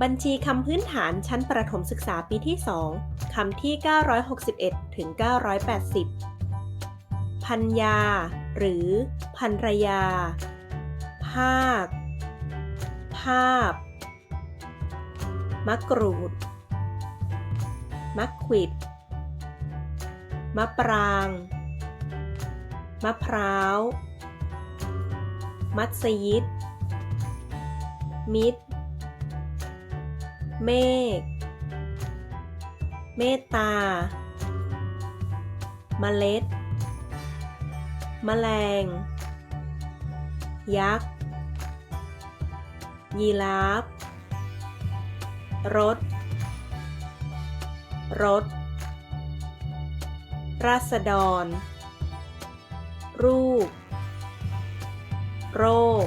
บัญชีคำพื้นฐานชั้นประถมศึกษาปีที่ 2 คำที่ 961 ถึง 980 พัญญาหรือ พันรยา ภาค ภาพ มะกรูด มะขวิด มะปราง มะพร้าว มัสยิด มิตร เมฆ เมตตา เมล็ด แมลง ยักษ์ ยีราฟ รถ รถ ราษฎร รูป โรค